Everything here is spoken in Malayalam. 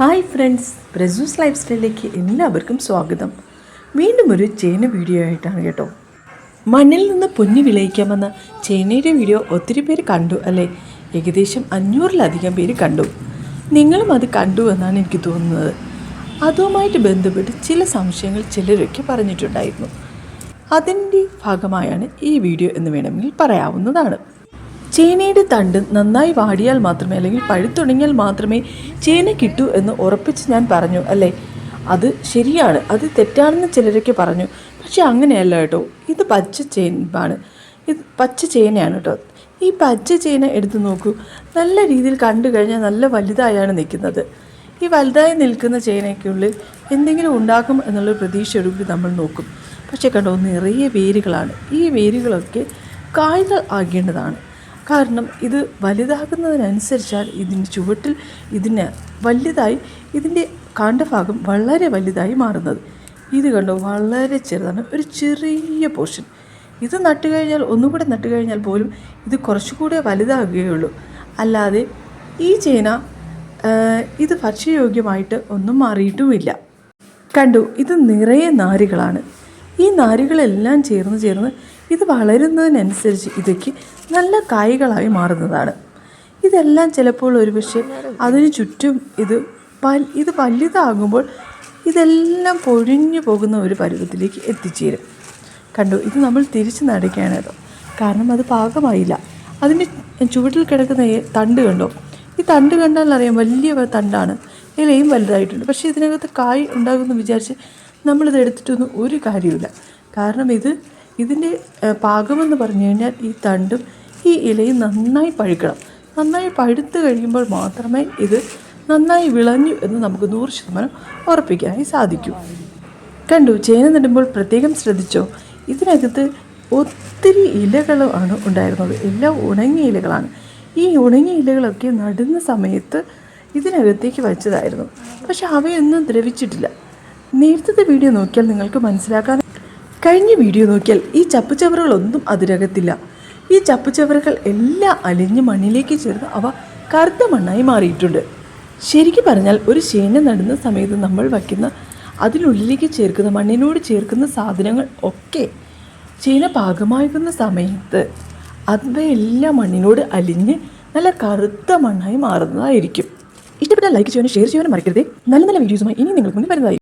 ഹായ് ഫ്രണ്ട്സ് ബ്രസൂസ് ലൈഫ് സ്റ്റൈലിലേക്ക് എല്ലാവർക്കും സ്വാഗതം. വീണ്ടും ഒരു ചേന വീഡിയോ ആയിട്ടാണ് കേട്ടോ. മണ്ണിൽ നിന്ന് പൊന്നി വിളയിക്കാമെന്ന ചേനയുടെ വീഡിയോ ഒത്തിരി പേര് കണ്ടു അല്ലേ? ഏകദേശം അഞ്ഞൂറിലധികം പേര് കണ്ടു. നിങ്ങളും അത് കണ്ടു എന്നാണ് എനിക്ക് തോന്നുന്നത്. അതുമായിട്ട് ബന്ധപ്പെട്ട് ചില സംശയങ്ങൾ ചിലരൊക്കെ പറഞ്ഞിട്ടുണ്ടായിരുന്നു. അതിന്റെ ഭാഗമായാണ് ഈ വീഡിയോ എന്ന് വേണമെങ്കിൽ പറയാവുന്നതാണ്. ചേനയുടെ തണ്ട് നന്നായി വാടിയാൽ മാത്രമേ അല്ലെങ്കിൽ പഴുത്തുണങ്ങിയാൽ മാത്രമേ ചേന കിട്ടൂ എന്ന് ഉറപ്പിച്ച് ഞാൻ പറഞ്ഞു അല്ലേ? അത് ശരിയാണ്. അത് തെറ്റാണെന്ന് ചിലരൊക്കെ പറഞ്ഞു. പക്ഷെ അങ്ങനെയല്ല കേട്ടോ. ഇത് പച്ച ചേമ്പാണ്. ഇത് പച്ച ചേനയാണ് കേട്ടോ. ഈ പച്ച ചേന എടുത്ത് നോക്കൂ. നല്ല രീതിയിൽ കണ്ടു കഴിഞ്ഞാൽ നല്ല വലുതായാണ് നിൽക്കുന്നത്. ഈ വലുതായി നിൽക്കുന്ന ചേനയ്ക്കുള്ളിൽ എന്തെങ്കിലും ഉണ്ടാക്കും എന്നുള്ള പ്രതീക്ഷയോടുകൂടി നമ്മൾ നോക്കും. പക്ഷേ കണ്ടോ നിറയെ വേരുകളാണ്. ഈ വേരുകളൊക്കെ കായ്കൾ ആകേണ്ടതാണ്. കാരണം ഇത് വലുതാകുന്നതിനനുസരിച്ചാൽ ഇതിന്റെ ചുവട്ടിൽ ഇതിന് വലുതായി ഇതിന്റെ കാണ്ഡഭാഗം വളരെ വലുതായി മാറുന്നത്. ഇത് കണ്ടോ? വളരെ ചെറുതാണ്. ഒരു ചെറിയ പോർഷൻ. ഇത് നട്ടു കഴിഞ്ഞാൽ ഒന്നുകൂടെ നട്ടു കഴിഞ്ഞാൽ പോലും ഇത് കുറച്ചുകൂടെ വലുതാകുകയുള്ളൂ. അല്ലാതെ ഈ ചേന ഇത് ഭക്ഷ്യയോഗ്യമായിട്ട് ഒന്നും മാറിയിട്ടുമില്ല. കണ്ടു? ഇത് നിറയെ നാരുകളാണ്. ഈ നാരുകളെല്ലാം ചേർന്ന് ചേർന്ന് ഇത് വളരുന്നതിനനുസരിച്ച് ഇതയ്ക്ക് നല്ല കായ്കളായി മാറുന്നതാണ്. ഇതെല്ലാം ചിലപ്പോൾ ഒരുപക്ഷെ അതിന് ചുറ്റും ഇത് പൽ ഇത് വലുതാകുമ്പോൾ ഇതെല്ലാം പൊഴിഞ്ഞു പോകുന്ന ഒരു പരുവത്തിലേക്ക് എത്തിച്ചേരും. കണ്ടു? ഇത് നമ്മൾ തിരിച്ച് കേട്ടോ കാരണം അത് പാകമായില്ല. അതിന് ചുവട്ടിൽ കിടക്കുന്ന തണ്ട് കണ്ടോ? ഈ തണ്ട് കണ്ടാൽ അറിയാം വലിയ തണ്ടാണ്. ഇലയും വലുതായിട്ടുണ്ട്. പക്ഷേ ഇതിനകത്ത് കായ് ഉണ്ടാകുമെന്ന് വിചാരിച്ച് നമ്മളിത് എടുത്തിട്ടൊന്നും ഒരു കാര്യമില്ല കാരണം ഇത് ഇതിന്റെ പാകമെന്ന് പറഞ്ഞു കഴിഞ്ഞാൽ ഈ തണ്ടും ഈ ഇലയും നന്നായി പഴുക്കണം. നന്നായി പഴുത്ത് കഴിയുമ്പോൾ മാത്രമേ ഇത് നന്നായി വിളഞ്ഞു എന്ന് നമുക്ക് നൂറ് ശതമാനം ഉറപ്പിക്കാനായി സാധിക്കൂ. കണ്ടു ചേന നടുമ്പോൾ പ്രത്യേകം ശ്രദ്ധിച്ചോ? ഇതിനകത്ത് ഒത്തിരി ഇലകളാണ് ഉണ്ടായിരുന്നത്. എല്ലാം ഉണങ്ങിയ ഇലകളാണ്. ഈ ഉണങ്ങിയ ഇലകളൊക്കെ നടുന്ന സമയത്ത് ഇതിനകത്തേക്ക് വച്ചതായിരുന്നു. പക്ഷെ അവയൊന്നും ദ്രവിച്ചിട്ടില്ല. നേരത്തെ വീഡിയോ നോക്കിയാൽ നിങ്ങൾക്ക് മനസ്സിലാക്കാൻ കഴിഞ്ഞ വീഡിയോ നോക്കിയാൽ ഈ ചപ്പുചവറുകളൊന്നും അതിരകത്തില്ല. ഈ ചപ്പുചവറുകൾ എല്ലാം അലിഞ്ഞ് മണ്ണിലേക്ക് ചേർന്ന് അവ കറുത്ത മണ്ണായി മാറിയിട്ടുണ്ട്. ശരിക്കും പറഞ്ഞാൽ ഒരു ശേന നടുന്ന സമയത്ത് നമ്മൾ വയ്ക്കുന്ന അതിനുള്ളിലേക്ക് ചേർക്കുന്ന മണ്ണിനോട് ചേർക്കുന്ന സാധനങ്ങൾ ഒക്കെ ചേന പാകമാകുന്ന സമയത്ത് അവയെല്ലാം മണ്ണിനോട് അലിഞ്ഞ് നല്ല കറുത്ത മണ്ണായി മാറുന്നതായിരിക്കും. ഇഷ്ടപ്പെട്ടാൽ ലൈക്ക് ചെയ്യാനും ഷെയർ ചെയ്യാനും മറക്കരുതേ. നല്ല നല്ല വീഡിയോസുമായി ഇനി നിങ്ങൾക്ക് മുന്നിൽ വരുന്നതായിരിക്കും.